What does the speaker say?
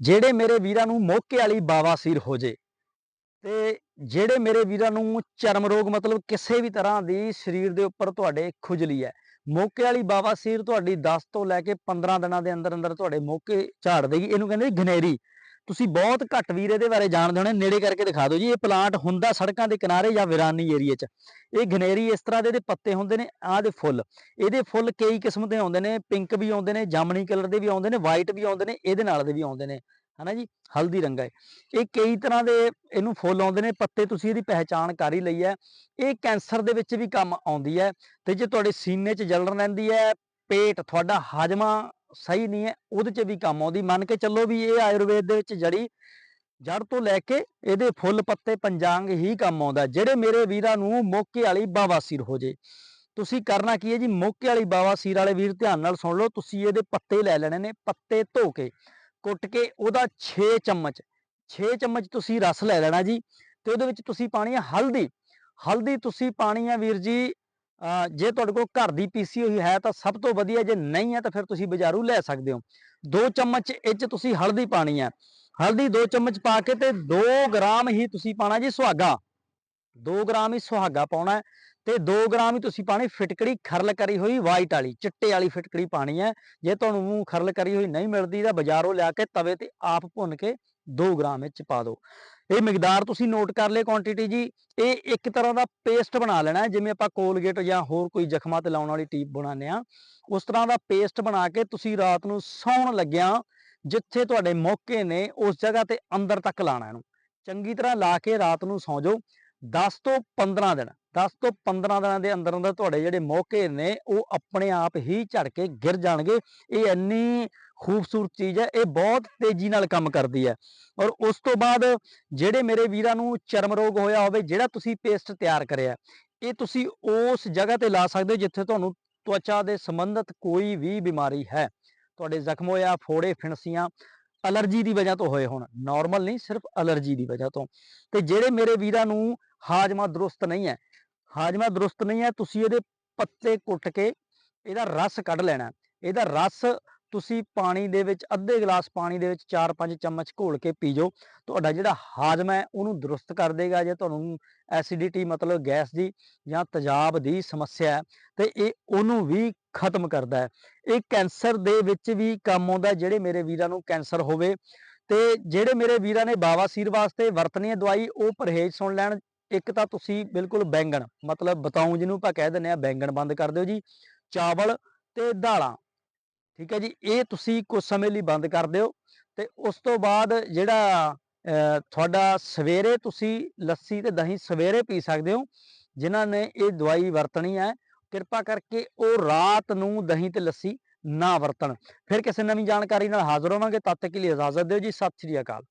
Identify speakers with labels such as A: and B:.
A: ਜਿਹੜੇ ਮੇਰੇ ਵੀਰਾਂ ਨੂੰ ਮੋਕੇ ਵਾਲੀ ਬਾਵਾਸੀਰ ਹੋ ਜੇ ਤੇ ਜਿਹੜੇ ਮੇਰੇ ਵੀਰਾਂ ਨੂੰ ਚਰਮ ਰੋਗ ਮਤਲਬ ਕਿਸੇ ਵੀ ਤਰ੍ਹਾਂ ਦੀ ਸਰੀਰ ਦੇ ਉੱਪਰ ਤੁਹਾਡੇ ਖੁਜਲੀ ਹੈ, ਮੋਕੇ ਵਾਲੀ ਬਾਵਾਸੀਰ ਤੁਹਾਡੀ 10 ਤੋਂ ਲੈ ਕੇ 15 ਦਿਨਾਂ ਦੇ ਅੰਦਰ ਅੰਦਰ ਤੁਹਾਡੇ ਮੋਕੇ ਝਾੜ ਦੇਗੀ। ਇਹਨੂੰ ਕਹਿੰਦੇ ਗਨੇਰੀ ਤੁਸੀਂ ਬਹੁਤ ਘੱਟ ਵੀਰ ਇਹਦੇ ਬਾਰੇ ਜਾਣਦੇ ਹੋਣੇ, ਨੇੜੇ ਕਰਕੇ ਦਿਖਾ ਦਿਓ ਜੀ। ਇਹ ਪਲਾਂਟ ਹੁੰਦਾ ਸੜਕਾਂ ਦੇ ਕਿਨਾਰੇ ਜਾਂ ਵਿਰਾਨੀ ਏਰੀਏ 'ਚ। ਇਹ ਗਨੇਰੀ ਇਸ ਤਰ੍ਹਾਂ ਦੇ ਇਹਦੇ ਪੱਤੇ ਹੁੰਦੇ ਨੇ, ਆਹ ਦੇ ਫੁੱਲ। ਇਹਦੇ ਫੁੱਲ ਕਈ ਕਿਸਮ ਦੇ ਆਉਂਦੇ ਨੇ ਪਿੰਕ ਵੀ ਆਉਂਦੇ ਨੇ, ਜਾਮਣੀ ਕਲਰ ਦੇ ਵੀ ਆਉਂਦੇ ਨੇ ਵਾਈਟ ਵੀ ਆਉਂਦੇ ਨੇ, ਇਹਦੇ ਨਾਲ ਦੇ ਵੀ ਆਉਂਦੇ ਨੇ। ਹਨਾ ਜੀ? ਹਲਦੀ ਰੰਗਾ ਹੈ ਇਹ ਕਈ ਤਰ੍ਹਾਂ ਦੇ ਇਹਨੂੰ ਫੁੱਲ ਆਉਂਦੇ ਨੇ, ਪੱਤੇ ਤੁਸੀਂ ਇਹਦੀ ਪਹਿਚਾਣ ਕਰ ਹੀ ਲਈ ਹੈ। ਇਹ ਕੈਂਸਰ ਦੇ ਵਿੱਚ ਵੀ ਕੰਮ ਆਉਂਦੀ ਹੈ ਤੇ ਜੇ ਤੁਹਾਡੇ ਸੀਨੇ 'ਚ ਜਲਣ ਰਹਿੰਦੀ ਹੈ, ਪੇਟ, ਤੁਹਾਡਾ ਹਾਜਮਾ ਸਹੀ ਨਹੀਂ ਹੈ, ਉਹਦੇ 'ਚ ਵੀ ਕੰਮ ਆਉਂਦੀ। ਮੰਨ ਕੇ ਚੱਲੋ ਵੀ ਇਹ ਆਯੁਰਵੇਦ ਦੇ ਵਿੱਚ ਜੜੀ ਜੜ ਤੋਂ ਲੈ ਕੇ ਇਹਦੇ ਫੁੱਲ ਪੱਤੇ, ਪੰਜਾਂਗ ਹੀ ਕੰਮ ਆਉਂਦਾ। ਜਿਹੜੇ ਮੇਰੇ ਵੀਰਾਂ ਨੂੰ ਮੋਕੇ ਵਾਲੀ ਬਾਵਾਸੀਰ ਹੋ ਜੇ, ਤੁਸੀਂ ਕਰਨਾ ਕੀ ਹੈ ਜੀ? ਮੋਕੇ ਵਾਲੀ ਬਾਵਾਸੀਰ ਵਾਲੇ ਵੀਰ ਧਿਆਨ ਨਾਲ ਸੁਣ ਲਓ, ਤੁਸੀਂ ਇਹਦੇ ਪੱਤੇ ਲੈ ਲੈਣੇ ਨੇ, ਪੱਤੇ ਧੋ ਕੇ, ਕੁੱਟ ਕੇ ਉਹਦਾ 6 ਚਮਚ 6 ਚਮਚ ਤੁਸੀਂ ਰਸ ਲੈ ਲੈਣਾ ਜੀ, ਤੇ ਉਹਦੇ ਵਿੱਚ ਤੁਸੀਂ ਪਾਣੀ ਹੈ ਹਲਦੀ। ਹਲਦੀ ਤੁਸੀਂ ਪਾਣੀ ਹੈ ਵੀਰ ਜੀ ਜੇ ਤੁਹਾਡੇ ਕੋਲ ਘਰ ਦੀ ਪੀਸੀ ਹੋਈ ਹੈ ਤਾਂ ਸਭ ਤੋਂ ਵਧੀਆ, ਜੇ ਨਹੀਂ ਹੈ ਤਾਂ ਫਿਰ ਤੁਸੀਂ ਬਾਜ਼ਾਰੂ ਲੈ ਸਕਦੇ ਹੋ। 2 ਚਮਚ ਇਹ 'ਚ ਤੁਸੀਂ ਹਲਦੀ ਪਾਣੀ ਹੈ। ਹਲਦੀ 2 ਚਮਚ ਪਾ ਕੇ ਤੇ 2 ਗ੍ਰਾਮ ਹੀ ਤੁਸੀਂ ਪਾਣਾ ਜੀ ਸੁਹਾਗਾ। 2 ਗ੍ਰਾਮ ਹੀ ਸੁਹਾਗਾ ਪਾਉਣਾ ਤੇ 2 ਗ੍ਰਾਮ ਹੀ ਤੁਸੀਂ ਪਾਣੀ ਫਿਟਕੜੀ ਖਰਲ ਕਰੀ ਹੋਈ ਵਾਈਟ ਵਾਲੀ, ਚਿੱਟੇ ਵਾਲੀ ਫਿਟਕੜੀ ਪਾਣੀ ਹੈ। ਜੇ ਤੁਹਾਨੂੰ ਖਰਲ ਕਰੀ ਹੋਈ ਨਹੀਂ ਮਿਲਦੀ ਤਾਂ ਬਾਜ਼ਾਰੋਂ ਲਿਆ ਕੇ ਤਵੇ ਤੇ ਆਪ ਭੁੰਨ ਕੇ 2 ਗ੍ਰਾਮ ਵਿੱਚ ਪਾ ਦਿਓ ਇਹ ਮਿਕਦਾਰ ਤੁਸੀਂ ਨੋਟ ਕਰ ਲਏ ਕੁਆਂਟੀਟੀ ਜੀ। ਇਹ ਇੱਕ ਤਰ੍ਹਾਂ ਦਾ ਪੇਸਟ ਬਣਾ ਲੈਣਾ ਜਿਵੇਂ ਆਪਾਂ ਕੋਲਗੇਟ ਜਾਂ ਹੋਰ ਕੋਈ ਜ਼ਖਮਾਂ ਤੇ ਲਾਉਣ ਵਾਲੀ ਟੀਪ ਬਣਾਉਂਦੇ ਆ ਉਸ ਤਰ੍ਹਾਂ ਦਾ ਪੇਸਟ ਬਣਾ ਕੇ ਤੁਸੀਂ ਰਾਤ ਨੂੰ ਸੌਣ ਲੱਗਿਆ ਜਿੱਥੇ ਤੁਹਾਡੇ ਮੌਕੇ ਨੇ, ਉਸ ਜਗ੍ਹਾ ਤੇ ਅੰਦਰ ਤੱਕ ਲਾਣਾ ਇਹਨੂੰ। ਚੰਗੀ ਤਰ੍ਹਾਂ ਲਾ ਕੇ ਰਾਤ ਨੂੰ ਸੌਂ ਜਾਓ। 10 ਤੋਂ 15 ਦਿਨ 10 ਤੋਂ 15 ਦਿਨਾਂ ਦੇ ਅੰਦਰ ਅੰਦਰ ਤੁਹਾਡੇ ਜਿਹੜੇ ਮੌਕੇ ਨੇ, ਉਹ ਆਪਣੇ ਆਪ ਹੀ ਝੜ ਕੇ ਗਿਰ ਜਾਣਗੇ। ਇਹ ਇੰਨੀ ਖੂਬਸੂਰਤ ਚੀਜ਼ ਹੈ, ਇਹ ਬਹੁਤ ਤੇਜ਼ੀ ਨਾਲ ਕੰਮ ਕਰਦੀ ਹੈ। ਔਰ ਉਸ ਤੋਂ ਬਾਅਦ ਜਿਹੜੇ ਮੇਰੇ ਵੀਰਾਂ ਨੂੰ ਚਰਮ ਰੋਗ ਹੋਇਆ ਹੋਵੇ, ਜਿਹੜਾ ਤੁਸੀਂ ਪੇਸਟ ਤਿਆਰ ਕਰਿਆ, ਇਹ ਤੁਸੀਂ ਉਸ ਜਗ੍ਹਾ ਤੇ ਲਾ ਸਕਦੇ ਹੋ ਜਿੱਥੇ ਤੁਹਾਨੂੰ ਤਵਚਾ ਦੇ ਸੰਬੰਧਿਤ ਕੋਈ ਵੀ ਬਿਮਾਰੀ ਹੈ। ਤੁਹਾਡੇ ਜ਼ਖਮ ਹੋਇਆ ਫੋੜੇ, ਫਿਣਸੀਆਂ ਅਲਰਜੀ ਦੀ ਵਜ੍ਹਾ ਤੋਂ ਹੋਏ ਹੋਣ। ਨਾਰਮਲ ਨਹੀਂ, ਸਿਰਫ ਅਲਰਜੀ ਦੀ ਵਜ੍ਹਾ ਤੋਂ। ਤੇ ਜਿਹੜੇ ਮੇਰੇ ਵੀਰਾਂ ਨੂੰ ਹਾਜਮਾ ਦਰੁਸਤ ਨਹੀਂ ਹੈ, ਹਾਜਮਾ ਦਰੁਸਤ ਨਹੀਂ ਹੈ, ਤੁਸੀਂ ਇਹਦੇ ਪੱਤੇ ਕੁੱਟ ਕੇ ਇਹਦਾ ਰਸ ਕੱਢ ਲੈਣਾ। ਇਹਦਾ ਰਸ ਤੁਸੀਂ ਪਾਣੀ ਦੇ ਵਿੱਚ, ਅੱਧੇ ਗਲਾਸ ਪਾਣੀ ਦੇ ਵਿੱਚ 4-5 ਚਮਚ ਘੋਲ ਕੇ ਪੀ ਜਾਓ ਤੁਹਾਡਾ ਜਿਹੜਾ ਹਾਜਮਾ ਹੈ, ਉਹਨੂੰ ਦਰੁਸਤ ਕਰ ਦੇਗਾ ਜੇ ਤੁਹਾਨੂੰ ਐਸਿਡਿਟੀ ਮਤਲਬ ਗੈਸ ਦੀ ਜਾਂ ਤੇਜ਼ਾਬ ਦੀ ਸਮੱਸਿਆ ਹੈ, ਤੇ ਇਹ ਉਹਨੂੰ ਵੀ ਖਤਮ ਕਰਦਾ ਹੈ। ਇਹ ਕੈਂਸਰ ਦੇ ਵਿੱਚ ਵੀ ਕੰਮ ਆਉਂਦਾ ਜਿਹੜੇ ਮੇਰੇ ਵੀਰਾਂ ਨੂੰ ਕੈਂਸਰ ਹੋਵੇ, ਤੇ ਜਿਹੜੇ ਮੇਰੇ ਵੀਰਾਂ ਨੇ ਬਾਵਾਸੀਰ ਵਾਸਤੇ ਵਰਤਣੀ ਹੈ ਦਵਾਈ, ਉਹ ਪਰਹੇਜ਼ ਸੁਣ ਲੈਣ। ਇੱਕ ਤਾਂ ਤੁਸੀਂ ਬਿਲਕੁਲ ਬੈਂਗਣ, ਮਤਲਬ ਬਤਾਉਂ ਜਿਹਨੂੰ ਆਪਾਂ ਕਹਿ ਦਿੰਦੇ ਆ ਬੈਂਗਣ ਬੰਦ ਕਰ ਦਿਓ ਜੀ। ਚਾਵਲ ਤੇ ਦਾਲਾਂ ਠੀਕ ਹੈ ਜੀ, ਇਹ ਤੁਸੀਂ ਕੁਝ ਸਮੇਂ ਲਈ ਬੰਦ ਕਰ ਦਿਓ ਤੇ ਉਸ ਤੋਂ ਬਾਅਦ ਜਿਹੜਾ ਤੁਹਾਡਾ ਸਵੇਰੇ ਤੁਸੀਂ ਲੱਸੀ ਤੇ ਦਹੀਂ ਸਵੇਰੇ ਪੀ ਸਕਦੇ ਹੋ, ਜਿਨ੍ਹਾਂ ਨੇ ਇਹ ਦਵਾਈ ਵਰਤਣੀ ਹੈ, ਕਿਰਪਾ ਕਰਕੇ ਉਹ ਰਾਤ ਨੂੰ ਦਹੀਂ ਤੇ ਲੱਸੀ ਨਾ ਵਰਤਣ। ਫਿਰ ਕਿਸੇ ਨਵੀਂ ਜਾਣਕਾਰੀ ਨਾਲ ਹਾਜ਼ਰ ਹੋਵਾਂਗੇ, ਤਦ ਤੱਕ ਲਈ ਇਜਾਜ਼ਤ ਦਿਓ ਜੀ, ਸਤਿ ਸ਼੍ਰੀ ਅਕਾਲ।